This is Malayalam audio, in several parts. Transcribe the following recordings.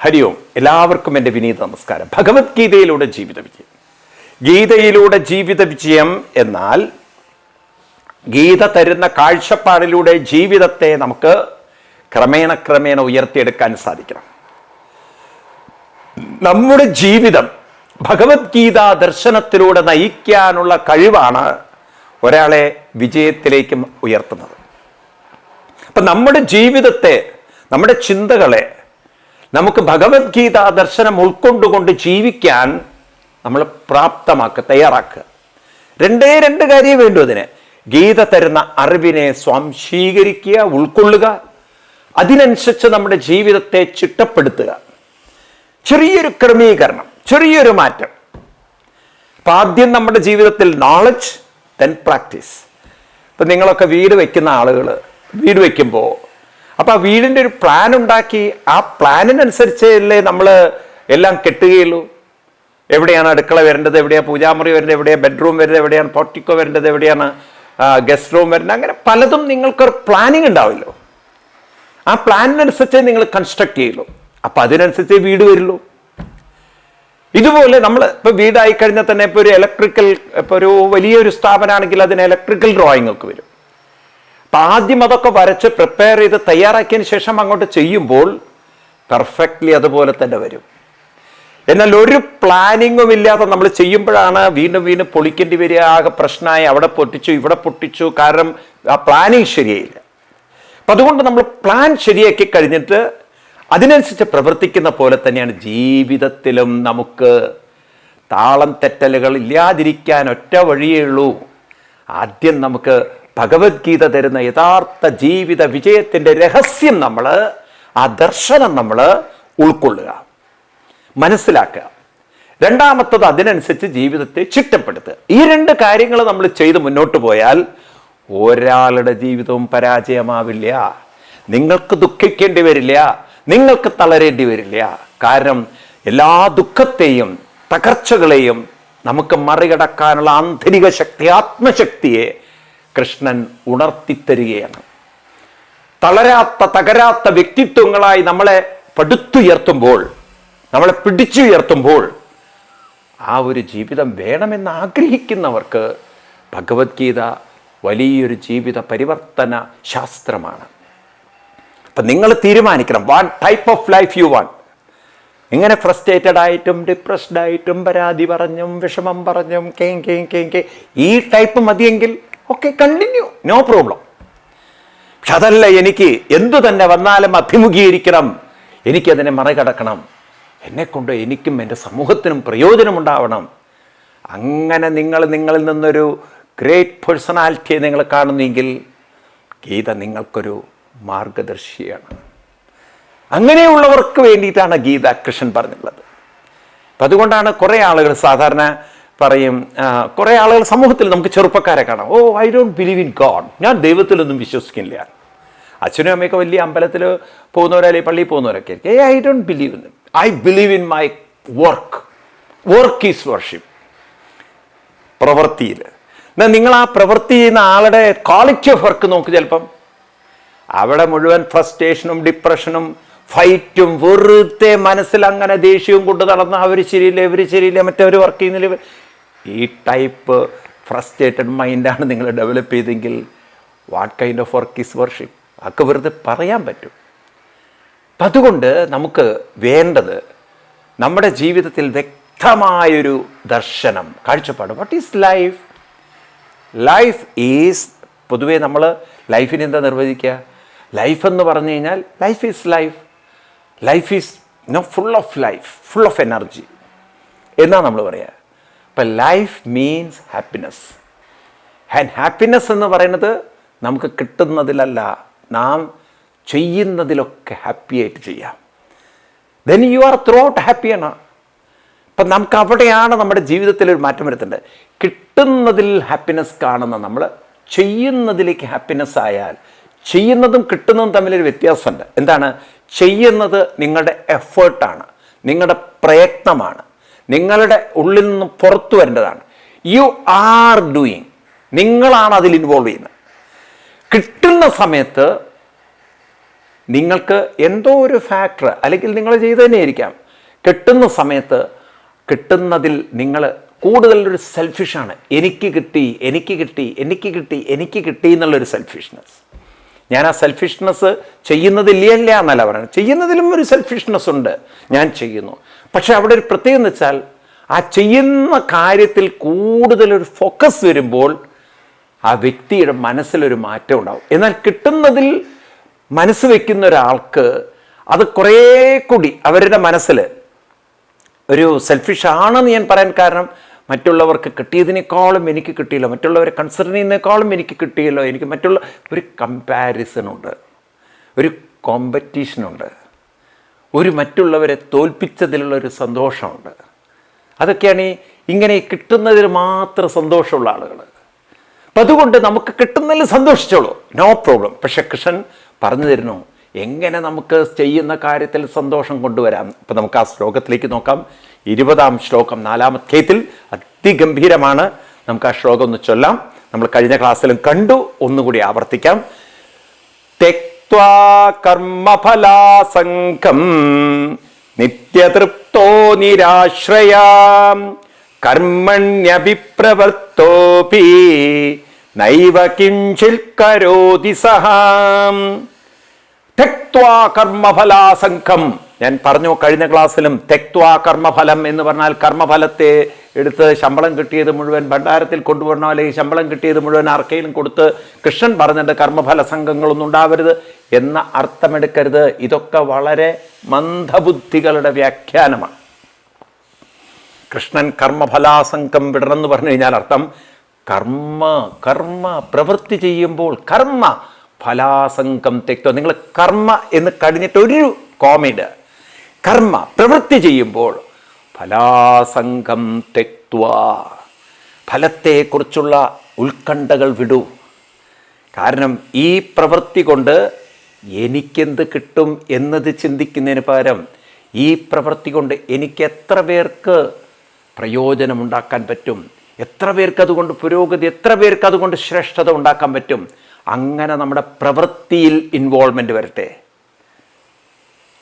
ഹരി ഓം. എല്ലാവർക്കും എന്റെ വിനീത നമസ്കാരം. ഭഗവത്ഗീതയിലൂടെ ജീവിത വിജയം. ഗീതയിലൂടെ ജീവിത വിജയം എന്നാൽ ഗീത തരുന്ന കാഴ്ചപ്പാടിലൂടെ ജീവിതത്തെ നമുക്ക് ക്രമേണ ക്രമേണ ഉയർത്തിയെടുക്കാൻ സാധിക്കണം. നമ്മുടെ ജീവിതം ഭഗവത്ഗീത ദർശനത്തിലൂടെ നയിക്കാനുള്ള കഴിവാണ് ഒരാളെ വിജയത്തിലേക്കും ഉയർത്തുന്നത്. അപ്പം നമ്മുടെ ജീവിതത്തെ നമ്മുടെ ചിന്തകളെ നമുക്ക് ഭഗവത്ഗീത ദർശനം ഉൾക്കൊണ്ടുകൊണ്ട് ജീവിക്കാൻ നമ്മൾ പ്രാപ്തമാക്കുക തയ്യാറാക്കുക രണ്ടേ രണ്ട് കാര്യം വേണ്ടു അതിന്. ഗീത തരുന്ന അറിവിനെ സ്വാംശീകരിക്കുക ഉൾക്കൊള്ളുക. അതിനനുസരിച്ച് നമ്മുടെ ജീവിതത്തെ ചിട്ടപ്പെടുത്തുക. ചെറിയൊരു ക്രമീകരണം ചെറിയൊരു മാറ്റം. അപ്പം ആദ്യം നമ്മുടെ ജീവിതത്തിൽ നോളജ് ദെൻ പ്രാക്ടീസ് ഇപ്പം നിങ്ങളൊക്കെ വീട് വയ്ക്കുന്ന ആളുകൾ വീട് വയ്ക്കുമ്പോൾ അപ്പം ആ വീടിന്റെ ഒരു പ്ലാൻ ഉണ്ടാക്കി ആ പ്ലാനിനനുസരിച്ചല്ലേ നമ്മൾ എല്ലാം കെട്ടുകയുള്ളൂ. എവിടെയാണ് അടുക്കള വരേണ്ടത്? എവിടെയാണ് പൂജാമുറി വരേണ്ടത്? എവിടെയാണ് ബെഡ്റൂം വരുന്നത് എവിടെയാണ് പോർട്ടിക്കോ വരേണ്ടത്? എവിടെയാണ് ഗസ്റ്റ് റൂം വരുന്നത് അങ്ങനെ പലതും നിങ്ങൾക്കൊരു പ്ലാനിങ് ഉണ്ടാവില്ലോ. ആ പ്ലാനിനനുസരിച്ചേ നിങ്ങൾ കൺസ്ട്രക്ട് ചെയ്യുള്ളൂ. അപ്പം അതിനനുസരിച്ചേ വീട് വരുള്ളൂ. ഇതുപോലെ നമ്മൾ ഇപ്പൊ വീടായി കഴിഞ്ഞാൽ തന്നെ ഇപ്പൊ ഒരു ഇലക്ട്രിക്കൽ ഇപ്പൊ ഒരു വലിയൊരു സ്ഥാപനമാണെങ്കിൽ അതിന് ഇലക്ട്രിക്കൽ ഡ്രോയിങ് ഒക്കെ വരും. അപ്പൊ ആദ്യം അതൊക്കെ വരച്ച് പ്രിപ്പയർ ചെയ്ത് തയ്യാറാക്കിയതിന് ശേഷം അങ്ങോട്ട് ചെയ്യുമ്പോൾ പെർഫെക്റ്റ്ലി അതുപോലെ തന്നെ വരും. എന്നാൽ ഒരു പ്ലാനിങ്ങും ഇല്ലാതെ നമ്മൾ ചെയ്യുമ്പോഴാണ് വീണ്ടും വീണ്ടും പൊളിക്കേണ്ടി വരിക ആകെ പ്രശ്നമായി അവിടെ പൊട്ടിച്ചു ഇവിടെ പൊട്ടിച്ചു കാരണം ആ പ്ലാനിങ് ശരിയായില്ല. അപ്പം അതുകൊണ്ട് നമ്മൾ പ്ലാൻ ശരിയാക്കി കഴിഞ്ഞിട്ട് അതിനനുസരിച്ച് പ്രവർത്തിക്കുന്ന പോലെ തന്നെയാണ് ജീവിതത്തിലും നമുക്ക് താളം തെറ്റലുകൾ ഇല്ലാതിരിക്കാൻ ഒറ്റ വഴിയേ ഉള്ളൂ. ആദ്യം നമുക്ക് ഭഗവത്ഗീത തരുന്ന യഥാർത്ഥ ജീവിത വിജയത്തിന്റെ രഹസ്യം നമ്മൾ ആ ദർശനം നമ്മൾ ഉൾക്കൊള്ളുക മനസ്സിലാക്കുക. രണ്ടാമത്തത് അതിനനുസരിച്ച് ജീവിതത്തെ ചിട്ടപ്പെടുത്തുക. ഈ രണ്ട് കാര്യങ്ങൾ നമ്മൾ ചെയ്ത് മുന്നോട്ട് പോയാൽ ഒരാളുടെ ജീവിതവും പരാജയമാവില്ല. നിങ്ങൾക്ക് ദുഃഖിക്കേണ്ടി വരില്ല. നിങ്ങൾക്ക് തളരേണ്ടി വരില്ല. കാരണം എല്ലാ ദുഃഖത്തെയും തകർച്ചകളെയും നമുക്ക് മറികടക്കാനുള്ള ആന്തരിക ശക്തി ആത്മശക്തിയെ കൃഷ്ണൻ ഉണർത്തിത്തരികയാണ്. തളരാത്ത തകരാത്ത വ്യക്തിത്വങ്ങളായി നമ്മളെ പടുത്തുയർത്തുമ്പോൾ നമ്മളെ പിടിച്ചുയർത്തുമ്പോൾ ആ ഒരു ജീവിതം വേണമെന്ന് ആഗ്രഹിക്കുന്നവർക്ക് ഭഗവത്ഗീത വലിയൊരു ജീവിത പരിവർത്തന ശാസ്ത്രമാണ്. അപ്പം നിങ്ങൾ തീരുമാനിക്കണം. What type of life you want ഇങ്ങനെ ഫ്രസ്ട്രേറ്റഡ് ആയിട്ടും ഡിപ്രസ്ഡ് ആയിട്ടും പരാതി പറഞ്ഞും വിഷമം പറഞ്ഞും കേം കേം കേം കേ. ഈ ടൈപ്പ് മതിയെങ്കിൽ ഓക്കെ കണ്ടിന്യൂ നോ പ്രോബ്ലം പക്ഷെ അതല്ല എനിക്ക് എന്തു തന്നെ വന്നാലും അഭിമുഖീകരിക്കണം. എനിക്കതിനെ മറികടക്കണം. എന്നെക്കൊണ്ട് എനിക്കും എന്റെ സമൂഹത്തിനും പ്രയോജനമുണ്ടാവണം അങ്ങനെ നിങ്ങൾ നിങ്ങളിൽ നിന്നൊരു ഗ്രേറ്റ് പേഴ്സണാലിറ്റിയെ നിങ്ങൾ കാണുന്നെങ്കിൽ ഗീത നിങ്ങൾക്കൊരു മാർഗദർശിയാണ്. അങ്ങനെയുള്ളവർക്ക് വേണ്ടിയിട്ടാണ് ഗീത കൃഷ്ണൻ പറഞ്ഞിട്ടുള്ളത്. അപ്പം അതുകൊണ്ടാണ് കുറേ ആളുകൾ സാധാരണ പറയും കുറെ ആളുകൾ സമൂഹത്തിൽ നമുക്ക് ചെറുപ്പക്കാരെ കാണാം. ഓ I don't believe in God. ഞാൻ ദൈവത്തിലൊന്നും വിശ്വസിക്കുന്നില്ല അച്ഛനും അമ്മയൊക്കെ വലിയ അമ്പലത്തിൽ പോകുന്നവരോ അല്ലെങ്കിൽ പള്ളിയിൽ പോകുന്നവരൊക്കെ ആയിരിക്കും. ഏ I don't believe in I believe in my work. Work is worship. പ്രവൃത്തിയിൽ. എന്നാൽ നിങ്ങൾ ആ പ്രവൃത്തി ചെയ്യുന്ന ആളുടെ ക്വാളിറ്റി ഓഫ് വർക്ക് നോക്ക് ചിലപ്പം. അവിടെ മുഴുവൻ ഫ്രസ്ട്രേഷനും ഡിപ്രഷനും ഫൈറ്റും വെറുതെ മനസ്സിൽ അങ്ങനെ ദേഷ്യവും കൊണ്ട് നടന്ന അവർ ശരിയില്ല ഇവർ ശരിയില്ല മറ്റവർ വർക്ക് ചെയ്യുന്നില്ല ഈ ടൈപ്പ് ഫ്രസ്ട്രേറ്റഡ് മൈൻഡാണ് നിങ്ങൾ ഡെവലപ്പ് ചെയ്തെങ്കിൽ what kind of work is worship? അതൊക്കെ വെറുതെ പറയാൻ പറ്റും. അപ്പം അതുകൊണ്ട് നമുക്ക് വേണ്ടത് നമ്മുടെ ജീവിതത്തിൽ വ്യക്തമായൊരു ദർശനം കാഴ്ചപ്പാട്. What is life life is പൊതുവേ നമ്മൾ ലൈഫിനെ എന്താ നിർവചിക്കുക? ലൈഫ് എന്ന് പറഞ്ഞു കഴിഞ്ഞാൽ life is life life is no full of life full of energy എന്നാണ് നമ്മൾ പറയുക അപ്പം life means happiness and happiness എന്ന് പറയുന്നത് നമുക്ക് കിട്ടുന്നതിലല്ല നാം ചെയ്യുന്നതിലൊക്കെ ഹാപ്പി ആയിട്ട് ചെയ്യാം. Then you are throughout ഹാപ്പിയാണ് അപ്പം നമുക്ക് അവിടെയാണ് നമ്മുടെ ജീവിതത്തിൽ ഒരു മാറ്റം വരുത്തേണ്ടത്. കിട്ടുന്നതിൽ ഹാപ്പിനെസ് കാണുന്ന നമ്മൾ ചെയ്യുന്നതിലേക്ക് ഹാപ്പിനെസ് ആയാൽ ചെയ്യുന്നതും കിട്ടുന്നതും തമ്മിലൊരു വ്യത്യാസമുണ്ട്. എന്താണ്? ചെയ്യുന്നത് നിങ്ങളുടെ എഫേർട്ടാണ് നിങ്ങളുടെ പ്രയത്നമാണ്. നിങ്ങളുടെ ഉള്ളിൽ നിന്ന് പുറത്തു വരേണ്ടതാണ്. യു ആർ ഡൂയിങ് നിങ്ങളാണ് അതിൽ ഇൻവോൾവ് ചെയ്യുന്നത്. കിട്ടുന്ന സമയത്ത് നിങ്ങൾക്ക് എന്തോ ഒരു ഫാക്ടർ അല്ലെങ്കിൽ നിങ്ങൾ ചെയ്തു തന്നെയായിരിക്കാം. കിട്ടുന്ന സമയത്ത് കിട്ടുന്നതിൽ നിങ്ങൾ കൂടുതലൊരു സെൽഫിഷാണ് എനിക്ക് കിട്ടി എനിക്ക് കിട്ടി എനിക്ക് കിട്ടി എനിക്ക് കിട്ടി എന്നുള്ളൊരു സെൽഫിഷ്നെസ് ഞാൻ ആ സെൽഫിഷ്നെസ് ചെയ്യുന്നതില്ല എന്നല്ല പറയുന്നത്. ചെയ്യുന്നതിലും ഒരു സെൽഫിഷ്നെസ് ഉണ്ട്. ഞാൻ ചെയ്യുന്നു. പക്ഷെ അവിടെ ഒരു പ്രത്യേകം വെച്ചാൽ ആ ചെയ്യുന്ന കാര്യത്തിൽ കൂടുതലൊരു ഫോക്കസ് വരുമ്പോൾ ആ വ്യക്തിയുടെ മനസ്സിലൊരു മാറ്റം ഉണ്ടാവും. എന്നാൽ കിട്ടുന്നതിൽ മനസ്സ് വയ്ക്കുന്ന ഒരാൾക്ക് അത് കുറേ കൂടി അവരുടെ മനസ്സിൽ ഒരു സെൽഫിഷ് ആണെന്ന് ഞാൻ പറയാൻ കാരണം മറ്റുള്ളവർക്ക് കിട്ടിയതിനേക്കാളും എനിക്ക് കിട്ടിയല്ലോ മറ്റുള്ളവരെ കൺസിഡർ ചെയ്യുന്നതിനേക്കാളും എനിക്ക് കിട്ടിയല്ലോ എനിക്ക് മറ്റുള്ള ഒരു കമ്പാരിസൺ ഉണ്ട് ഒരു കോമ്പറ്റീഷനുണ്ട് ഒരു മറ്റുള്ളവരെ തോൽപ്പിച്ചതിലുള്ള ഒരു സന്തോഷമുണ്ട്. അതൊക്കെയാണ് ഈ ഇങ്ങനെ കിട്ടുന്നതിൽ മാത്രം സന്തോഷമുള്ള ആളുകൾ അപ്പം അതുകൊണ്ട് നമുക്ക് കിട്ടുന്നതിൽ സന്തോഷിച്ചോളൂ. നോ പ്രോബ്ലം പക്ഷെ കൃഷ്ണൻ പറഞ്ഞു തരുന്നു എങ്ങനെ നമുക്ക് ചെയ്യുന്ന കാര്യത്തിൽ സന്തോഷം കൊണ്ടുവരാം? അപ്പം നമുക്ക് ആ ശ്ലോകത്തിലേക്ക് നോക്കാം. ഇരുപതാം ശ്ലോകം നാലാമധ്യയത്തിൽ അതിഗംഭീരമാണ്. നമുക്ക് ആ ശ്ലോകം ഒന്ന് ചൊല്ലാം. നമ്മൾ കഴിഞ്ഞ ക്ലാസ്സിലും കണ്ടു. ഒന്നുകൂടി ആവർത്തിക്കാം. തെക്വാ കർമ്മഫലാസംഗം നിത്യതൃപ്തോ നിരാശ്രയാം. കർമ്മണ്യഭിപ്രവർത്തോപി നൈവ കിഞ്ചിൽ കരോതി സഹാം. തെക്വാ കർമ്മഫലാസംഘം ഞാൻ പറഞ്ഞു കഴിഞ്ഞ ക്ലാസ്സിലും തെക്വ കർമ്മഫലം എന്ന് പറഞ്ഞാൽ കർമ്മഫലത്തെ എടുത്ത് ശമ്പളം കിട്ടിയത് മുഴുവൻ ഭണ്ഡാരത്തിൽ കൊണ്ടുവരണോ അല്ലെങ്കിൽ ശമ്പളം കിട്ടിയത് മുഴുവൻ ആർക്കെങ്കിലും കൊടുത്ത് കൃഷ്ണൻ പറഞ്ഞിട്ട് കർമ്മഫല സംഘങ്ങളൊന്നും ഉണ്ടാവരുത് എന്ന അർത്ഥമെടുക്കരുത്. ഇതൊക്കെ വളരെ മന്ദബുദ്ധികളുടെ വ്യാഖ്യാനമാണ്. കൃഷ്ണൻ കർമ്മഫലാസംഘം വിടണമെന്ന് പറഞ്ഞു കഴിഞ്ഞാൽ അർത്ഥം കർമ്മ കർമ്മ പ്രവൃത്തി ചെയ്യുമ്പോൾ കർമ്മ ഫലാസംഘം തെക്തോ നിങ്ങൾ കർമ്മ എന്ന് കഴിഞ്ഞിട്ടൊരു ഒരു കോമയിട് കർമ്മ പ്രവൃത്തി ചെയ്യുമ്പോൾ ഫലാസംഘം തെക്വ. ഫലത്തെക്കുറിച്ചുള്ള ഉത്കണ്ഠകൾ വിടൂ. കാരണം ഈ പ്രവൃത്തി കൊണ്ട് എനിക്കെന്ത് കിട്ടും എന്നത് ചിന്തിക്കുന്നതിന് പകരം ഈ പ്രവൃത്തി കൊണ്ട് എനിക്ക് എത്ര പേർക്ക് പ്രയോജനമുണ്ടാക്കാൻ പറ്റും? എത്ര പേർക്ക് അതുകൊണ്ട് പുരോഗതി എത്ര പേർക്ക് അതുകൊണ്ട് ശ്രേഷ്ഠത ഉണ്ടാക്കാൻ പറ്റും? അങ്ങനെ നമ്മുടെ പ്രവൃത്തിയിൽ ഇൻവോൾവ്മെന്റ് വരട്ടെ.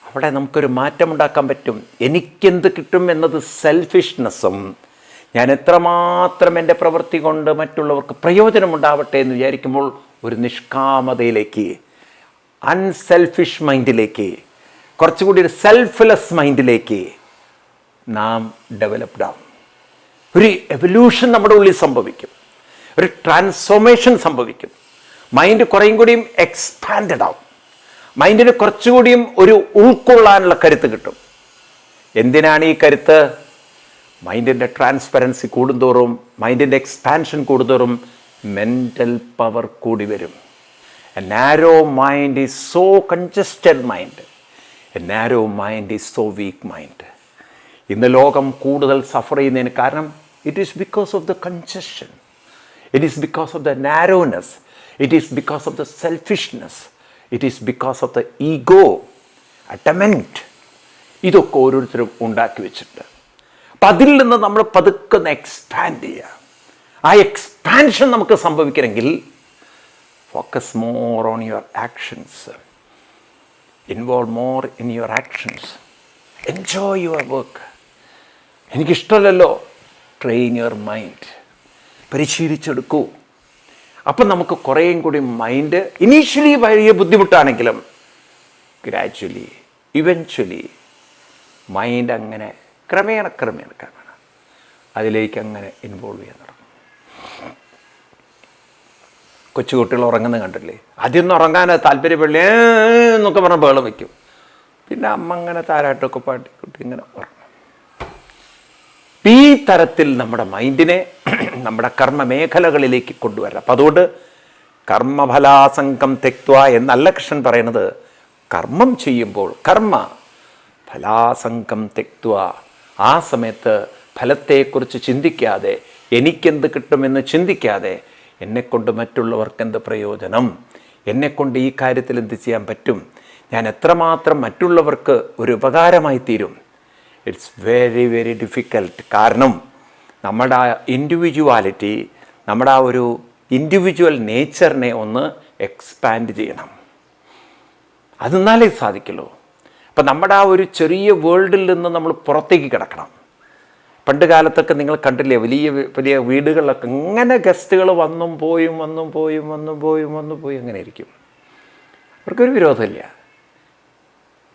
അവിടെ നമുക്കൊരു മാറ്റമുണ്ടാക്കാൻ പറ്റും. എനിക്കെന്ത് കിട്ടും എന്നത് സെൽഫിഷ്നെസ്സും ഞാൻ എത്രമാത്രം എന്റെ പ്രവൃത്തി കൊണ്ട് മറ്റുള്ളവർക്ക് പ്രയോജനമുണ്ടാവട്ടെ എന്ന് വിചാരിക്കുമ്പോൾ ഒരു നിഷ്കാമതയിലേക്ക് അൺസെൽഫിഷ് മൈൻഡിലേക്ക് കുറച്ചുകൂടി ഒരു സെൽഫ്ലെസ് മൈൻഡിലേക്ക് നാം ഡെവലപ്ഡ് ആവും ഒരു എവല്യൂഷൻ നമ്മുടെ ഉള്ളിൽ സംഭവിക്കും. ഒരു ട്രാൻസ്ഫോർമേഷൻ സംഭവിക്കും. മൈൻഡ് കുറേയും കൂടിയും എക്സ്പാൻഡഡ് ആവും. മൈൻഡിന് കുറച്ചുകൂടിയും ഒരു ഉൾക്കൊള്ളാനുള്ള കരുത്ത് കിട്ടും. എന്തിനാണ് ഈ കരുത്ത്? മൈൻഡിന്റെ ട്രാൻസ്പെറൻസി കൂടുന്തോറും മൈൻഡിന്റെ എക്സ്പാൻഷൻ കൂടുന്തോറും മെന്റൽ പവർ കൂടി വരും. A narrow mind is so congested mind a narrow mind is so weak mind ഇന്ന് ലോകം കൂടുതൽ സഫർ ചെയ്യുന്നതിന് കാരണം it is because of the congestion it is because of the narrowness it is because of the selfishness it is because of the ego attachment ഇതൊക്കെ ഓരോരുത്തരും ഉണ്ടാക്കി വെച്ചിട്ടുണ്ട്. അപ്പം അതിൽ നിന്ന് നമ്മൾ പതുക്കെ ഒന്ന് എക്സ്പാൻഡ് ചെയ്യുക ആ എക്സ്പാൻഷൻ നമുക്ക് സംഭവിക്കണമെങ്കിൽ focus more on your actions involve more in your actions enjoy your work എനിക്കിഷ്ടമല്ലല്ലോ. Train your mind പരിശീലിച്ചെടുക്കൂ. അപ്പം നമുക്ക് കുറേയും കൂടി മൈൻഡ് ഇനീഷ്യലി വലിയ ബുദ്ധിമുട്ടാണെങ്കിലും ഗ്രാജ്വലി ഇവൻച്വലി മൈൻഡ് അങ്ങനെ ക്രമേണ ക്രമേണ ക്രമേണ അതിലേക്ക് അങ്ങനെ ഇൻവോൾവ് ചെയ്യാൻ തുടങ്ങും. കൊച്ചുകുട്ടികൾ ഉറങ്ങുന്നത് കണ്ടില്ലേ? ആദ്യമൊന്നും ഉറങ്ങാൻ താല്പര്യപ്പെടില്ല? എന്നൊക്കെ പറഞ്ഞ് ബേളം വയ്ക്കും പിന്നെ അമ്മ അങ്ങനെ താരാട്ടൊക്കെ പാട്ടി കുട്ടി ഇങ്ങനെ ഉറങ്ങും. ഈ തരത്തിൽ നമ്മുടെ മൈൻഡിനെ നമ്മുടെ കർമ്മ മേഖലകളിലേക്ക് കൊണ്ടുവരാം. അപ്പം അതുകൊണ്ട് കർമ്മഫലാസംഗം തെക്വ എന്നല്ല കൃഷ്ണൻ പറയുന്നത്. കർമ്മം ചെയ്യുമ്പോൾ കർമ്മ ഫലാസംഗം തെക്വ. ആ സമയത്ത് ഫലത്തെക്കുറിച്ച് ചിന്തിക്കാതെ എനിക്കെന്ത് കിട്ടുമെന്ന് ചിന്തിക്കാതെ എന്നെക്കൊണ്ട് മറ്റുള്ളവർക്ക് എന്ത് പ്രയോജനം? എന്നെക്കൊണ്ട് ഈ കാര്യത്തിൽ എന്ത് ചെയ്യാൻ പറ്റും? ഞാൻ എത്രമാത്രം മറ്റുള്ളവർക്ക് ഒരു ഉപകാരമായി തീരും ഇറ്റ്സ് വെരി വെരി ഡിഫിക്കൽട്ട് കാരണം നമ്മുടെ ആ ഇൻഡിവിജ്വാലിറ്റി നമ്മുടെ ആ ഒരു ഇൻഡിവിജ്വൽ നേച്ചറിനെ ഒന്ന് എക്സ്പാൻഡ് ചെയ്യണം. അതെന്നാലേ സാധിക്കുള്ളൂ. അപ്പം നമ്മുടെ ആ ഒരു ചെറിയ വേൾഡിൽ നിന്ന് നമ്മൾ പുറത്തേക്ക് കിടക്കണം. പണ്ട് കാലത്തൊക്കെ നിങ്ങൾ കണ്ടില്ലേ വലിയ വലിയ വീടുകളിലൊക്കെ ഇങ്ങനെ ഗസ്റ്റുകൾ വന്നും പോയും വന്നും പോയും വന്നും പോയും വന്നും പോയി അങ്ങനെ ഇരിക്കും. അവർക്കൊരു വിരോധമില്ല.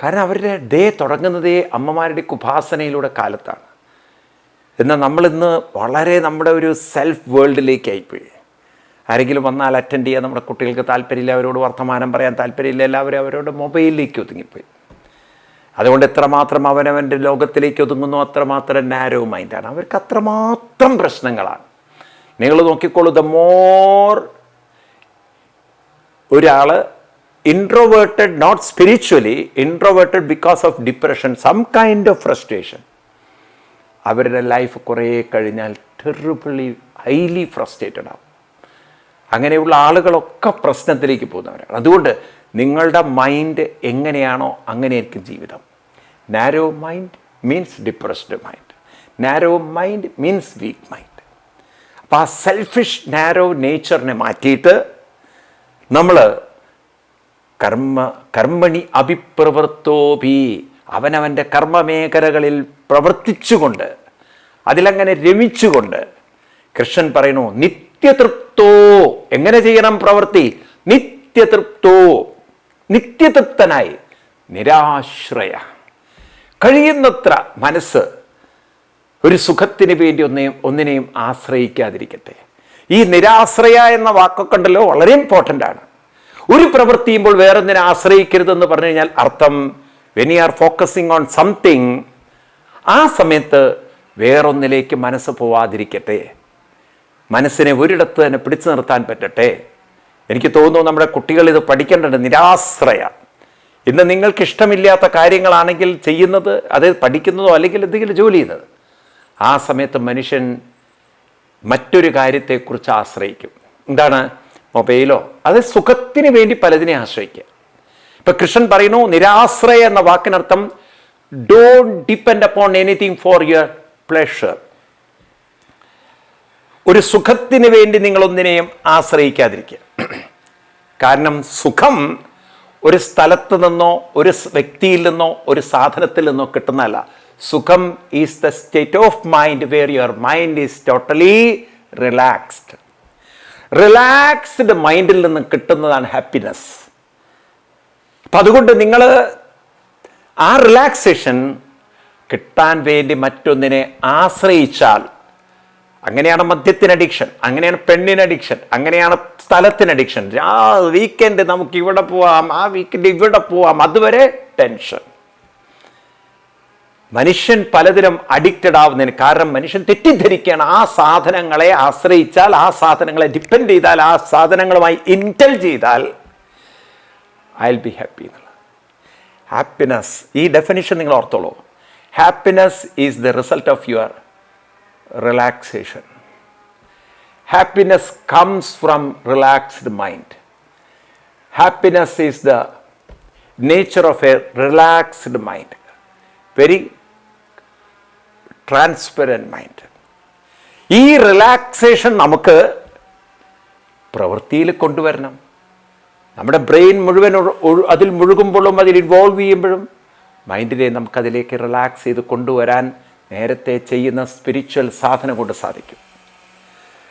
കാരണം അവരുടെ ഡേ തുടങ്ങുന്നതേ അമ്മമാരുടെ കുഭാസനയിലൂടെ കാലത്താണ്. എന്നാൽ നമ്മളിന്ന് വളരെ നമ്മുടെ ഒരു സെൽഫ് വേൾഡിലേക്കായിപ്പോയി ആരെങ്കിലും വന്നാൽ അറ്റൻഡ് ചെയ്യാൻ നമ്മുടെ കുട്ടികൾക്ക് താല്പര്യമില്ല അവരോട് വർത്തമാനം പറയാൻ താല്പര്യമില്ല എല്ലാവരും അവരോട് മൊബൈലിലേക്ക് ഒതുങ്ങിപ്പോയി. അതുകൊണ്ട് എത്രമാത്രം അവനവന്റെ ലോകത്തിലേക്ക് ഒതുങ്ങുന്നു അത്രമാത്രം നാരോ മൈൻഡാണ് അവർക്ക് അത്രമാത്രം പ്രശ്നങ്ങളാണ്. നിങ്ങൾ നോക്കിക്കോളൂ ദ മോർ ഒരാൾ introverted not spiritually introverted because of depression some kind of frustration അവരുടെ ലൈഫ് കുറേ കഴിഞ്ഞാൽ ടെറിബിളി ഹൈലി ഫ്രസ്ട്രേറ്റഡ് ആവും. അങ്ങനെയുള്ള ആളുകളൊക്കെ പ്രശ്നത്തിലേക്ക് പോകുന്നവരാണ്. അതുകൊണ്ട് നിങ്ങളുടെ മൈൻഡ് എങ്ങനെയാണോ അങ്ങനെയായിരിക്കും ജീവിതം. Narrow mind means depressed mind narrow mind means weak mind അപ്പോൾ ആ സെൽഫിഷ് നാരോ നേച്ചറിനെ മാറ്റിയിട്ട് നമ്മൾ കർമ്മ കർമ്മണി അഭിപ്രവൃത്തോപി അവനവന്റെ കർമ്മമേഖലകളിൽ പ്രവർത്തിച്ചുകൊണ്ട് അതിലങ്ങനെ രമിച്ചുകൊണ്ട് കൃഷ്ണൻ പറയുന്നു നിത്യതൃപ്തോ എങ്ങനെ ചെയ്യണം പ്രവൃത്തി? നിത്യതൃപ്തോ നിത്യതൃപ്തനായി നിരാശ്രയ. കഴിയുന്നത്ര മനസ്സ് ഒരു സുഖത്തിന് വേണ്ടി ഒന്നേയും ഒന്നിനെയും ആശ്രയിക്കാതിരിക്കട്ടെ. ഈ നിരാശ്രയ എന്ന വാക്കൊക്കെ ഉണ്ടല്ലോ വളരെ ഇമ്പോർട്ടന്റ് ആണ്. ഒരു പ്രവൃത്തി ചെയ്യുമ്പോൾ വേറൊന്നിനെ ആശ്രയിക്കരുതെന്ന് പറഞ്ഞു കഴിഞ്ഞാൽ അർത്ഥം when you are focusing on something ആ സമയത്ത് വേറൊന്നിലേക്ക് മനസ്സ് പോവാതിരിക്കട്ടെ. മനസ്സിനെ ഒരിടത്ത് തന്നെ പിടിച്ചു നിർത്താൻ പറ്റട്ടെ. എനിക്ക് തോന്നുന്നു നമ്മുടെ കുട്ടികൾ ഇത് പഠിക്കേണ്ടത് നിരാശ്രയ. ഇന്ന് നിങ്ങൾക്ക് ഇഷ്ടമില്ലാത്ത കാര്യങ്ങളാണെങ്കിൽ ചെയ്യുന്നത് അത് പഠിക്കുന്നതോ അല്ലെങ്കിൽ എന്തെങ്കിലും ജോലി ചെയ്യുന്നത്. ആ സമയത്ത് മനുഷ്യൻ മറ്റൊരു കാര്യത്തെക്കുറിച്ച് ആശ്രയിക്കും. എന്താണ്? മൊബൈലോ? അത് സുഖത്തിന് വേണ്ടി പലതിനെ ആശ്രയിക്കുക. ഇപ്പം കൃഷ്ണൻ പറയുന്നു നിരാശ്രയ എന്ന വാക്കിനർത്ഥം don't depend upon anything for your pleasure ഒരു സുഖത്തിന് വേണ്ടി നിങ്ങളൊന്നിനെയും ആശ്രയിക്കാതിരിക്കുക. കാരണം സുഖം ഒരു സ്ഥലത്ത് നിന്നോ ഒരു വ്യക്തിയിൽ നിന്നോ ഒരു സാധനത്തിൽ നിന്നോ കിട്ടുന്നതല്ല. സുഖം is the state of mind where your mind is totally relaxed relaxed മൈൻഡിൽ നിന്ന് കിട്ടുന്നതാണ് ഹാപ്പിനെസ് അപ്പം അതുകൊണ്ട് നിങ്ങൾ ആ റിലാക്സേഷൻ കിട്ടാൻ വേണ്ടി മറ്റൊന്നിനെ ആശ്രയിച്ചാൽ അങ്ങനെയാണ് മദ്യത്തിന് അഡിക്ഷൻ അങ്ങനെയാണ് പെണ്ണിന് അഡിക്ഷൻ അങ്ങനെയാണ് സ്ഥലത്തിന് അഡിക്ഷൻ ആ വീക്കെൻഡ് നമുക്ക് ഇവിടെ പോവാം ആ വീക്കെൻഡ് ഇവിടെ പോവാം അതുവരെ ടെൻഷൻ മനുഷ്യൻ പലതിനും അഡിക്റ്റഡ് ആവുന്നതിന് കാരണം മനുഷ്യൻ തെറ്റിദ്ധരിക്കുകയാണ്. ആ സാധനങ്ങളെ ആശ്രയിച്ചാൽ ആ സാധനങ്ങളെ ഡിപ്പെൻഡ് ചെയ്താൽ ആ സാധനങ്ങളുമായി ഇന്റൽ ചെയ്താൽ ഐ ബി ഹാപ്പി ഹാപ്പിനെസ് ഈ ഡെഫിനിഷൻ നിങ്ങൾ ഓർത്തോളൂ. Happiness is the result of your relaxation happiness comes from relaxed mind happiness is the nature of a relaxed mind very transparent mind ഈ റിലാക്സേഷൻ നമുക്ക് പ്രവൃത്തിയിൽ കൊണ്ടുവരണം. നമ്മുടെ ബ്രെയിൻ മുഴുവൻ അതിൽ മുഴുകുമ്പോഴും അതിൽ ഇൻവോൾവ് ചെയ്യുമ്പോഴും മൈൻഡിനെ നമുക്കതിലേക്ക് റിലാക്സ് ചെയ്ത് കൊണ്ടുവരാൻ നേരത്തെ ചെയ്യുന്ന സ്പിരിച്വൽ സാധന കൊണ്ട് സാധിക്കും.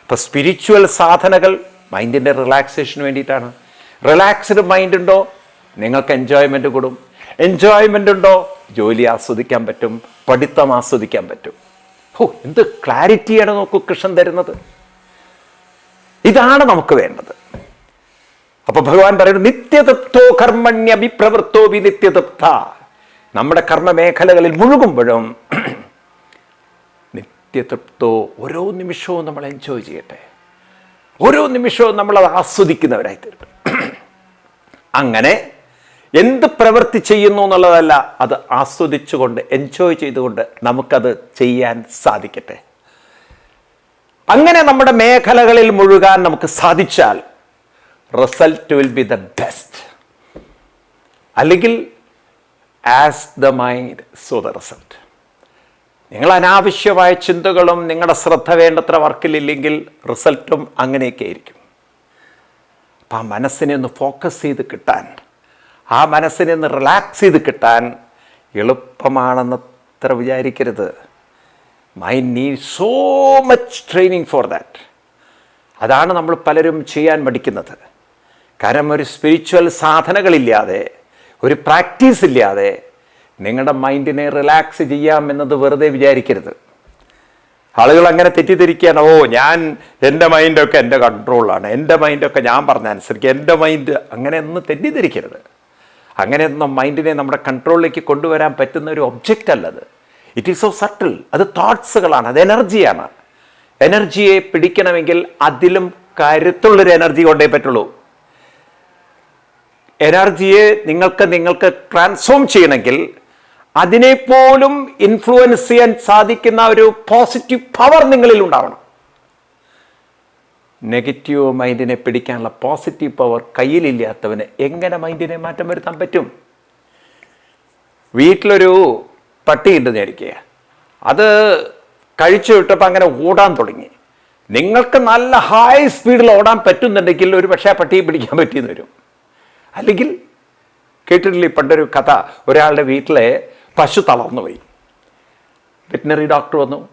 ഇപ്പം സ്പിരിച്വൽ സാധനകൾ മൈൻഡിന്റെ റിലാക്സേഷന് വേണ്ടിയിട്ടാണ്. റിലാക്സ്ഡ് മൈൻഡ് ഉണ്ടോ? നിങ്ങൾക്ക് എൻജോയ്മെന്റ് കൂടും. എൻജോയ്മെന്റ് ഉണ്ടോ? ജോലി ആസ്വദിക്കാൻ പറ്റും. പഠിത്തം ആസ്വദിക്കാൻ പറ്റും. ഓ എന്ത് ക്ലാരിറ്റിയാണ് നോക്കൂ കൃഷ്ണൻ തരുന്നത്. ഇതാണ് നമുക്ക് വേണ്ടത്. അപ്പൊ ഭഗവാൻ പറയുന്നു നിത്യതത്വോ കർമ്മണ്യഭിപ്രവൃത്തോ വി നിത്യതപ്ത നമ്മുടെ കർമ്മ മേഖലകളിൽ മുഴുകുമ്പോഴും നിത്യതൃപ്തോ ഓരോ നിമിഷവും നമ്മൾ എൻജോയ് ചെയ്യട്ടെ. ഓരോ നിമിഷവും നമ്മൾ അത് ആസ്വദിക്കുന്നവരായി തീരട്ടെ അങ്ങനെ എന്ത് പ്രവൃത്തി ചെയ്യുന്നു എന്നുള്ളതല്ല അത് ആസ്വദിച്ചുകൊണ്ട് എൻജോയ് ചെയ്തുകൊണ്ട് നമുക്കത് ചെയ്യാൻ സാധിക്കട്ടെ. അങ്ങനെ നമ്മുടെ മേഖലകളിൽ മുഴുകാൻ നമുക്ക് സാധിച്ചാൽ result will be the best അല്ലെങ്കിൽ as the mind so the result നിങ്ങൾ അനാവശ്യമായ ചിന്തകളും നിങ്ങളുടെ ശ്രദ്ധ വേണ്ടത്ര വർക്കിലില്ലെങ്കിൽ റിസൾട്ടും അങ്ങനെയൊക്കെ ആയിരിക്കും. അപ്പം ആ മനസ്സിനെ ഒന്ന് ഫോക്കസ് ചെയ്ത് കിട്ടാൻ ആ മനസ്സിനെ ഒന്ന് റിലാക്സ് ചെയ്ത് കിട്ടാൻ എളുപ്പമാണെന്ന് അത്ര വിചാരിക്കരുത്. Mind need so much training for that അതാണ് നമ്മൾ പലരും ചെയ്യാൻ മടിക്കുന്നത്. കാരണം ഒരു സ്പിരിച്വൽ സാധനകളില്ലാതെ ഒരു പ്രാക്ടീസ് ഇല്ലാതെ നിങ്ങളുടെ മൈൻഡിനെ റിലാക്സ് ചെയ്യാം എന്നത് വെറുതെ വിചാരിക്കരുത്. ആളുകൾ അങ്ങനെ തെറ്റിദ്ധരിക്കുകയാണ്. ഓ ഞാൻ എന്റെ മൈൻഡൊക്കെ എന്റെ കൺട്രോളാണ് എന്റെ മൈൻഡൊക്കെ ഞാൻ പറഞ്ഞ അനുസരിക്കും എന്റെ മൈൻഡ് അങ്ങനെ ഒന്ന് തെറ്റിദ്ധരിക്കരുത്. അങ്ങനെയൊന്നും മൈൻഡിനെ നമ്മുടെ കൺട്രോളിലേക്ക് കൊണ്ടുവരാൻ പറ്റുന്ന ഒരു ഒബ്ജക്റ്റ് അല്ലത്. ഇറ്റ് ഈസ് സോ സട്ടിൽ അത് തോട്ട്സുകളാണ് അത് എനർജിയാണ് എനർജിയെ പിടിക്കണമെങ്കിൽ അതിലും കരുത്തുള്ളൊരു എനർജി കൊണ്ടേ പറ്റുള്ളൂ. എനർജിയെ നിങ്ങൾക്ക് നിങ്ങൾക്ക് ട്രാൻസ്ഫോം ചെയ്യണമെങ്കിൽ അതിനെപ്പോലും ഇൻഫ്ലുവൻസ് ചെയ്യാൻ സാധിക്കുന്ന ഒരു പോസിറ്റീവ് പവർ നിങ്ങളിൽ ഉണ്ടാവണം. നെഗറ്റീവ് മൈൻഡിനെ പിടിക്കാനുള്ള പോസിറ്റീവ് പവർ കയ്യിലില്ലാത്തവന് എങ്ങനെ മൈൻഡിനെ മാറ്റം വരുത്താൻ പറ്റും? വീട്ടിലൊരു പട്ടിയുണ്ട് നേരിക്കുക അത് കഴിച്ചു വിട്ടപ്പോൾ അങ്ങനെ ഓടാൻ തുടങ്ങി. നിങ്ങൾക്ക് നല്ല ഹൈ സ്പീഡിൽ ഓടാൻ പറ്റുന്നുണ്ടെങ്കിൽ ഒരു പക്ഷേ പട്ടിയെ പിടിക്കാൻ പറ്റിയെന്ന് വരും. അല്ലെങ്കിൽ കേട്ടിട്ടില്ലേ പണ്ടൊരു കഥ? ഒരാളുടെ വീട്ടിലെ പശു തളർന്നു പോയി. വെറ്റിനറി ഡോക്ടർ വന്നു.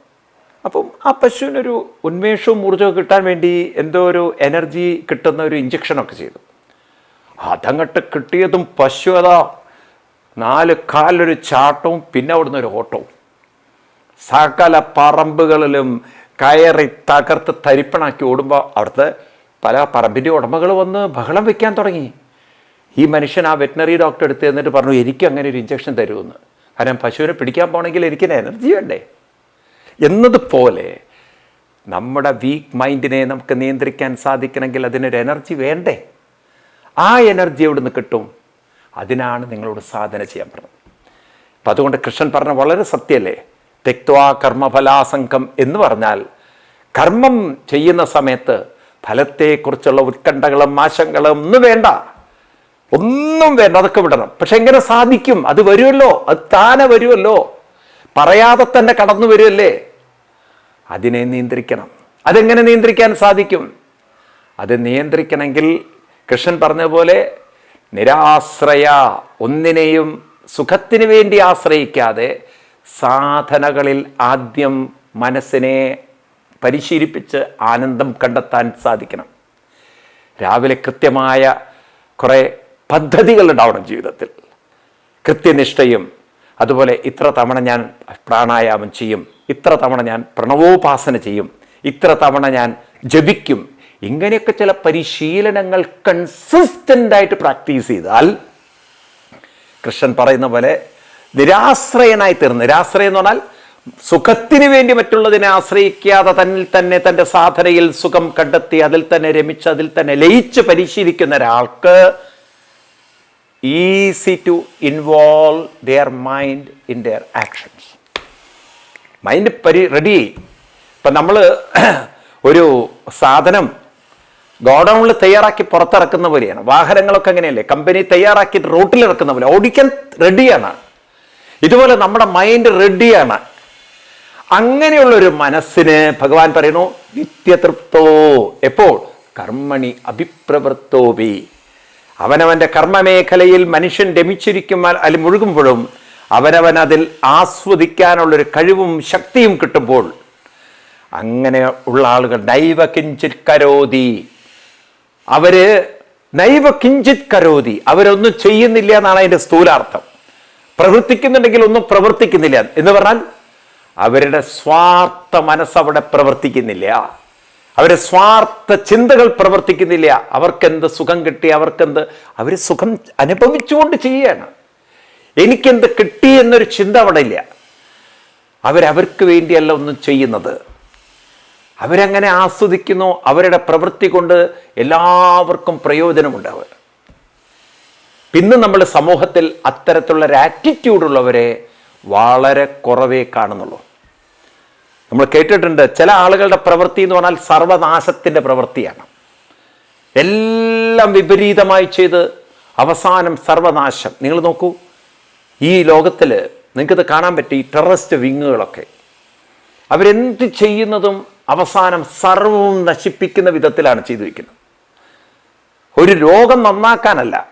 അപ്പം ആ പശുവിനൊരു ഉന്മേഷവും ഊർജവും കിട്ടാൻ വേണ്ടി എന്തോ ഒരു എനർജി കിട്ടുന്ന ഒരു ഇഞ്ചക്ഷനൊക്കെ ചെയ്തു. അതങ്ങട്ട് കിട്ടിയതും പശു അതാ. നാല് കാലൊരു ചാട്ടവും പിന്നെ അവിടുന്ന് ഒരു ഓട്ടവും. സകല പറമ്പുകളിലും കയറി തകർത്ത് തരിപ്പണാക്കി ഓടുമ്പോൾ അവിടുത്തെ പല പറമ്പിന്റെ ഉടമകൾ വന്ന് ബഹളം വയ്ക്കാൻ തുടങ്ങി. ഈ മനുഷ്യൻ ആ വെറ്റിനറി ഡോക്ടർ എടുത്ത് എന്നിട്ട് പറഞ്ഞു എനിക്ക് അങ്ങനെ ഒരു ഇഞ്ചക്ഷൻ തരുമെന്ന്. കാരണം പശുവിനെ പിടിക്കാൻ പോകണമെങ്കിൽ എനിക്ക് എനർജി വേണ്ടേ? എന്നതുപോലെ നമ്മുടെ വീക്ക് മൈൻഡിനെ നമുക്ക് നിയന്ത്രിക്കാൻ സാധിക്കണമെങ്കിൽ അതിനൊരു എനർജി വേണ്ടേ? ആ എനർജി എവിടെ നിന്ന് കിട്ടും? അതിനാണ് നിങ്ങളോട് സാധന ചെയ്യാൻ പറഞ്ഞത്. അപ്പം അതുകൊണ്ട് കൃഷ്ണൻ പറഞ്ഞ വളരെ സത്യമല്ലേ തെക്വാ കർമ്മഫലാസംഘം എന്ന് പറഞ്ഞാൽ കർമ്മം ചെയ്യുന്ന സമയത്ത് ഫലത്തെക്കുറിച്ചുള്ള ഉത്കണ്ഠകളും ആശങ്കകളും ഒന്നും വേണ്ട. ഒന്നും വേണ്ട അതൊക്കെ വിടണം. പക്ഷെ എങ്ങനെ സാധിക്കും? അത് വരുമല്ലോ. അത് താനെ വരുമല്ലോ. പറയാതെ തന്നെ കടന്നു വരുമല്ലേ? അതിനെ നിയന്ത്രിക്കണം. അതെങ്ങനെ നിയന്ത്രിക്കാൻ സാധിക്കും? അത് നിയന്ത്രിക്കണമെങ്കിൽ കൃഷ്ണൻ പറഞ്ഞ പോലെ നിരാശ്രയ ഒന്നിനെയും സുഖത്തിന് വേണ്ടി ആശ്രയിക്കാതെ സാധനകളിൽ ആദ്യം മനസ്സിനെ പരിശീലിപ്പിച്ച് ആനന്ദം കണ്ടെത്താൻ സാധിക്കണം. രാവിലെ കൃത്യമായ കുറേ പദ്ധതികൾ ഉണ്ടാവണം ജീവിതത്തിൽ. കൃത്യനിഷ്ഠയും അതുപോലെ ഇത്ര തവണ ഞാൻ പ്രാണായാമം ചെയ്യും ഇത്ര തവണ ഞാൻ പ്രണവോപാസന ചെയ്യും ഇത്ര തവണ ഞാൻ ജപിക്കും. ഇങ്ങനെയൊക്കെ ചില പരിശീലനങ്ങൾ കൺസിസ്റ്റന്റ് ആയിട്ട് പ്രാക്ടീസ് ചെയ്താൽ കൃഷ്ണൻ പറയുന്ന പോലെ നിരാശ്രയനായി തീർന്നു. നിരാശ്രയം എന്ന് പറഞ്ഞാൽ സുഖത്തിന് വേണ്ടി മറ്റുള്ളതിനെ ആശ്രയിക്കാതെ തന്നിൽ തന്നെ തന്റെ സാധനയിൽ സുഖം കണ്ടെത്തി അതിൽ തന്നെ രമിച്ച് അതിൽ തന്നെ ലയിച്ച് പരിശീലിക്കുന്ന ഒരാൾക്ക് easy to involve their mind in their actions mind പരി റെഡി ഇപ്പം നമ്മൾ ഒരു സാധനം ഗോഡൗണിൽ തയ്യാറാക്കി പുറത്തിറക്കുന്ന പോലെയാണ്. വാഹനങ്ങളൊക്കെ അങ്ങനെയല്ലേ? കമ്പനി തയ്യാറാക്കി റോട്ടിൽ ഇറക്കുന്ന പോലെ. ഓടിക്കാൻ റെഡിയാണ് ഇതുപോലെ നമ്മുടെ മൈൻഡ് റെഡിയാണ് അങ്ങനെയുള്ള ഒരു മനസ്സിന് ഭഗവാൻ പറയുന്നു നിത്യതൃപ്തോ എപ്പോൾ? കർമ്മണി അഭിപ്രവൃത്തോപി അവനവന്റെ കർമ്മമേഖലയിൽ മനുഷ്യൻ രമിച്ചിരിക്കുമ്പോൾ അതിൽ മുഴുകുമ്പോഴും അവനവൻ അതിൽ ആസ്വദിക്കാനുള്ളൊരു കഴിവും ശക്തിയും കിട്ടുമ്പോൾ അങ്ങനെ ഉള്ള ആളുകൾ നൈവ കിഞ്ചിത് കരോതി. അവർ നൈവ കിഞ്ചിത് കരോതി. അവരൊന്നും ചെയ്യുന്നില്ല എന്നാണ് അതിന്റെ സ്ഥൂലാർത്ഥം. പ്രവർത്തിക്കുന്നുണ്ടെങ്കിൽ ഒന്നും പ്രവർത്തിക്കുന്നില്ല എന്ന് പറഞ്ഞാൽ അവരുടെ സ്വാർത്ഥ മനസ്സവിടെ പ്രവർത്തിക്കുന്നില്ല. അവരുടെ സ്വാർത്ഥ ചിന്തകൾ പ്രവർത്തിക്കുന്നില്ല. അവർക്കെന്ത് സുഖം കിട്ടി അവർക്കെന്ത്? അവർ സുഖം അനുഭവിച്ചുകൊണ്ട് ചെയ്യുകയാണ്. എനിക്കെന്ത് കിട്ടി എന്നൊരു ചിന്ത അവിടെ ഇല്ല അവരവർക്ക് വേണ്ടിയല്ല ഒന്നും ചെയ്യുന്നത്. അവരങ്ങനെ ആസ്വദിക്കുന്നു അവരുടെ പ്രവൃത്തി കൊണ്ട് എല്ലാവർക്കും പ്രയോജനമുണ്ടാവുക പിന്നെ നമ്മൾ സമൂഹത്തിൽ അത്തരത്തിലുള്ള ഒരു ആറ്റിറ്റ്യൂഡ് ഉള്ളവരെ വളരെ കുറവേ കാണുന്നുള്ളൂ. നമ്മൾ കേട്ടിട്ടുണ്ട് ചില ആളുകളുടെ പ്രവൃത്തി എന്ന് പറഞ്ഞാൽ സർവനാശത്തിന്റെ പ്രവൃത്തിയാണ്. എല്ലാം വിപരീതമായി ചെയ്ത് അവസാനം സർവനാശം. നിങ്ങൾ നോക്കൂ ഈ ലോകത്തിൽ നിങ്ങൾക്കിത് കാണാൻ പറ്റും ഈ ടെററിസ്റ്റ് വിങ്ങുകളൊക്കെ. അവരെന്ത് ചെയ്യുന്നതും അവസാനം സർവവും നശിപ്പിക്കുന്ന വിധത്തിലാണ് ചെയ്തു വയ്ക്കുന്നത് ഒരു രോഗം നന്നാക്കാനല്ല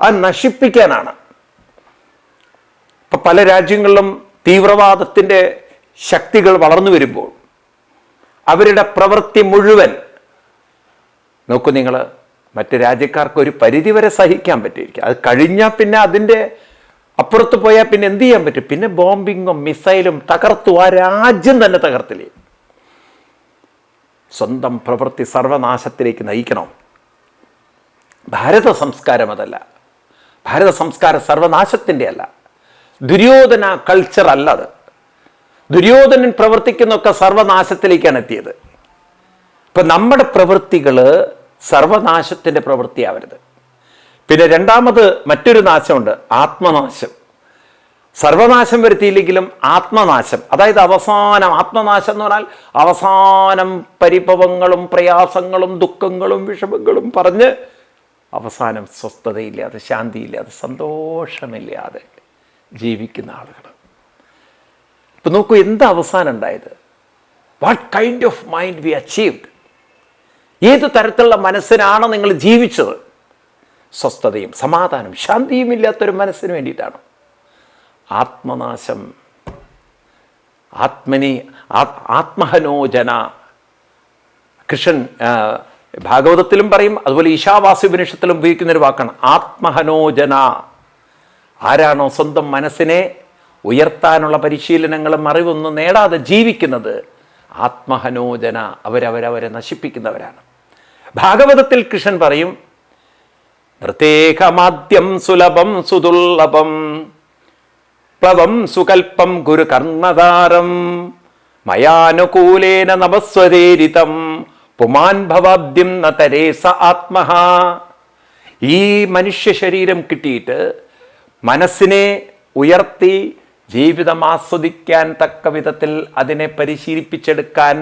അത് നശിപ്പിക്കാനാണ്. ഇപ്പം പല രാജ്യങ്ങളിലും തീവ്രവാദത്തിന്റെ ശക്തികൾ വളർന്നു വരുമ്പോൾ അവരുടെ പ്രവൃത്തി മുഴുവൻ നോക്കൂ നിങ്ങൾ മറ്റ് രാജ്യക്കാർക്ക് ഒരു പരിധിവരെ സഹിക്കാൻ പറ്റിയിരിക്കും. അത് കഴിഞ്ഞാൽ പിന്നെ അതിന്റെ അപ്പുറത്ത് പോയാൽ പിന്നെ എന്ത് ചെയ്യാൻ പറ്റും? പിന്നെ ബോംബിങ്ങും മിസൈലും തകർത്തു ആ രാജ്യം തന്നെ തകർത്തില്ലേ? സ്വന്തം പ്രവൃത്തി സർവനാശത്തിലേക്ക് നയിക്കണം? ഭാരത സംസ്കാരം അതല്ല. ഭാരത സംസ്കാരം സർവനാശത്തിന്റെ അല്ല. ദുര്യോധന കൾച്ചർ അല്ല അത്. ദുര്യോധനൻ പ്രവർത്തിക്കുന്നൊക്കെ സർവനാശത്തിലേക്കാണ് എത്തിയത്. ഇപ്പം നമ്മുടെ പ്രവൃത്തികൾ സർവനാശത്തിന്റെ പ്രവൃത്തിയാവരുത്. പിന്നെ രണ്ടാമത് മറ്റൊരു നാശമുണ്ട് ആത്മനാശം. സർവനാശം വരുത്തിയില്ലെങ്കിലും ആത്മനാശം അതായത് അവസാനം ആത്മനാശം എന്ന് പറഞ്ഞാൽ അവസാനം പരിഭവങ്ങളും പ്രയാസങ്ങളും ദുഃഖങ്ങളും വിഷമങ്ങളും പറഞ്ഞ് അവസാനം സ്വസ്ഥതയില്ലാതെ ശാന്തിയില്ലാതെ സന്തോഷമില്ലാതെ ജീവിക്കുന്ന ആളുകൾ ഇപ്പൊ നോക്കൂ എന്ത് അവസാനം ഉണ്ടായത്? What kind of mind we achieved ഏത് തരത്തിലുള്ള മനസ്സിനാണ് നിങ്ങൾ ജീവിച്ചത്? സ്വസ്ഥതയും സമാധാനം ശാന്തിയും ഇല്ലാത്തൊരു മനസ്സിന് വേണ്ടിയിട്ടാണ്. ആത്മനാശം. ആത്മനി ആത്മഹനോജന. കൃഷ്ണൻ ഭാഗവതത്തിലും പറയും അതുപോലെ ഈശാവാസി ഉപനിഷത്തിലും ഉപയോഗിക്കുന്ന ഒരു വാക്കാണ് ആത്മഹനോജന. ആരാണോ സ്വന്തം മനസ്സിനെ ഉയർത്താനുള്ള പരിശീലനങ്ങളും അറിവൊന്നും നേടാതെ ജീവിക്കുന്നത് ആത്മഹനോജന അവരവരവരെ നശിപ്പിക്കുന്നവരാണ്. ഭാഗവതത്തിൽ കൃഷ്ണൻ പറയും പ്രത്യേകമാദ്യം സുലഭം സുദുർലഭം പ്ലവം സുകൽപ്പം ഗുരു കർണതാരം മയാനുകൂലേന നവസ്വരേരിതം പുമാൻ ഭവാദ്യം ന തരേസ ആത്മഹ. ഈ മനുഷ്യ ശരീരം കിട്ടിയിട്ട് മനസ്സിനെ ഉയർത്തി ജീവിതം ആസ്വദിക്കാൻ തക്ക വിധത്തിൽ അതിനെ പരിശീലിപ്പിച്ചെടുക്കാൻ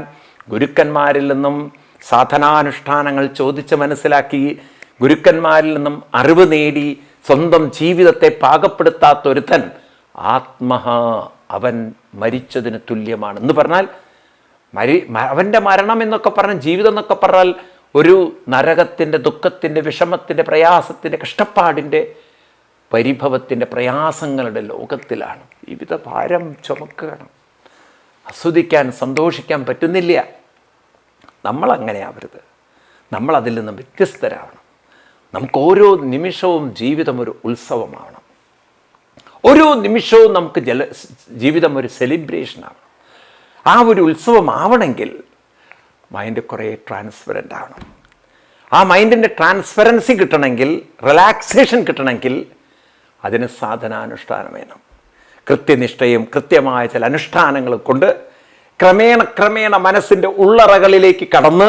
ഗുരുക്കന്മാരിൽ നിന്നും സാധനാനുഷ്ഠാനങ്ങൾ ചോദിച്ച് മനസ്സിലാക്കി ഗുരുക്കന്മാരിൽ നിന്നും അറിവ് നേടി സ്വന്തം ജീവിതത്തെ പാകപ്പെടുത്താത്തൊരുത്തൻ ആത്മഹ അവൻ മരിച്ചതിന് തുല്യമാണ് എന്ന് പറഞ്ഞാൽ മരി അവന്റെ മരണം എന്നൊക്കെ പറഞ്ഞാൽ ജീവിതം എന്നൊക്കെ പറഞ്ഞാൽ ഒരു നരകത്തിന്റെ ദുഃഖത്തിന്റെ വിഷമത്തിന്റെ പ്രയാസത്തിന്റെ കഷ്ടപ്പാടിന്റെ പരിഭവത്തിന്റെ പ്രയാസങ്ങളുടെ ലോകത്തിലാണ്. വിവിധ ഭാരം ചുമക്കുകയാണ്. ആസ്വദിക്കാൻ സന്തോഷിക്കാൻ പറ്റുന്നില്ല. നമ്മൾ അതിൽ നിന്നും വ്യത്യസ്തരാവണം. നമുക്ക് ഓരോ നിമിഷവും ജീവിതം ഒരു ഉത്സവമാവണം. ഓരോ നിമിഷവും നമുക്ക് ജല ജീവിതം ഒരു സെലിബ്രേഷനാണ് ആ ഒരു ഉത്സവമാവണമെങ്കിൽ മൈൻഡ് കുറേ ട്രാൻസ്പെറന്റ് ആവണം ആ മൈൻഡിന്റെ ട്രാൻസ്പെറൻസി കിട്ടണമെങ്കിൽ റിലാക്സേഷൻ കിട്ടണമെങ്കിൽ അതിന് സാധനാനുഷ്ഠാനം വേണം. കൃത്യനിഷ്ഠയും കൃത്യമായ ചില അനുഷ്ഠാനങ്ങളും കൊണ്ട് ക്രമേണ ക്രമേണ മനസ്സിന്റെ ഉള്ളറകളിലേക്ക് കടന്ന്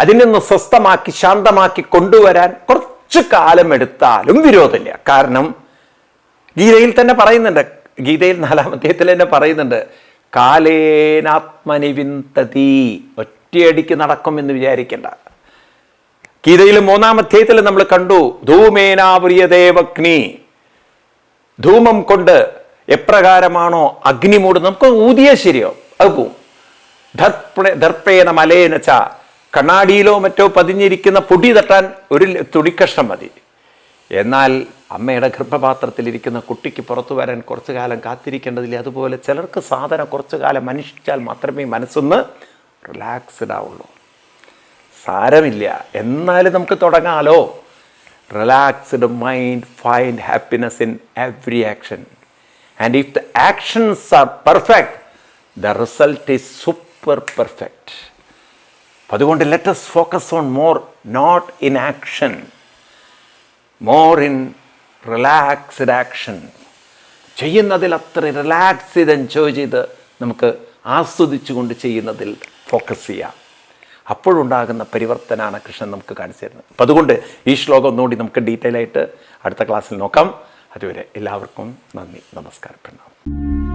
അതിൽ നിന്ന് സ്വസ്ഥമാക്കി ശാന്തമാക്കി കൊണ്ടുവരാൻ കുറച്ച് കാലം എടുത്താലും വിരോധമില്ല. കാരണം ഗീതയിൽ തന്നെ പറയുന്നുണ്ട് ഗീതയിൽ നാലാം അധ്യായത്തിൽ തന്നെ പറയുന്നുണ്ട് കാലേനാത്മനിവിന്തതി ഒറ്റയടിക്ക് നടക്കുമെന്ന് വിചാരിക്കേണ്ട. ഗീതയിൽ മൂന്നാം അധ്യായത്തിൽ നമ്മൾ കണ്ടു ധൂമേനാവ്രിയദേവഗ്നി ധൂമം കൊണ്ട് എപ്രകാരമാണോ അഗ്നി മൂടുന്നത്? നമുക്ക് ഊതിയ ശരിയോ? അത് പോവും. ദർപ്പണ ദർപ്പേന മലേന ച. കണ്ണാടിയിലോ മറ്റോ പതിഞ്ഞിരിക്കുന്ന പൊടി തട്ടാൻ ഒരു തുണിക്കഷ്ണം മതി. എന്നാൽ അമ്മയുടെ ഗർഭപാത്രത്തിലിരിക്കുന്ന കുട്ടിക്ക് പുറത്തു വരാൻ കുറച്ചു കാലം കാത്തിരിക്കേണ്ടതില്ല? അതുപോലെ ചിലർക്ക് സാധനം കുറച്ചു കാലം അനുഷ്ഠിച്ചാൽ മാത്രമേ മനസ്സൊന്ന് റിലാക്സ്ഡ് ആവുള്ളൂ. സാരമില്ല. എന്നാലും നമുക്ക് തുടങ്ങാലോ? Relaxed mind find happiness in every action and if the actions are perfect the result is super perfect അതുകൊണ്ട് let's focus on more not in action more in relaxed action ചെയ്യുന്നതിൽ അത്ര റിലാക്സ് ചെയ്ത് എൻജോയ് ചെയ്ത് നമുക്ക് ആസ്വദിച്ചുകൊണ്ട് ചെയ്യുന്നതിൽ ഫോക്കസ് ചെയ്യാം. അപ്പോഴുണ്ടാകുന്ന പരിവർത്തനമാണ് കൃഷ്ണൻ നമുക്ക് കാണിച്ചു തരുന്നത്. അപ്പം അതുകൊണ്ട് ഈ ശ്ലോകം ഒന്നുകൂടി നമുക്ക് ഡീറ്റെയിൽ ആയിട്ട് അടുത്ത ക്ലാസ്സിൽ നോക്കാം. അതുവരെ എല്ലാവർക്കും നന്ദി നമസ്കാരം പ്രണാമം.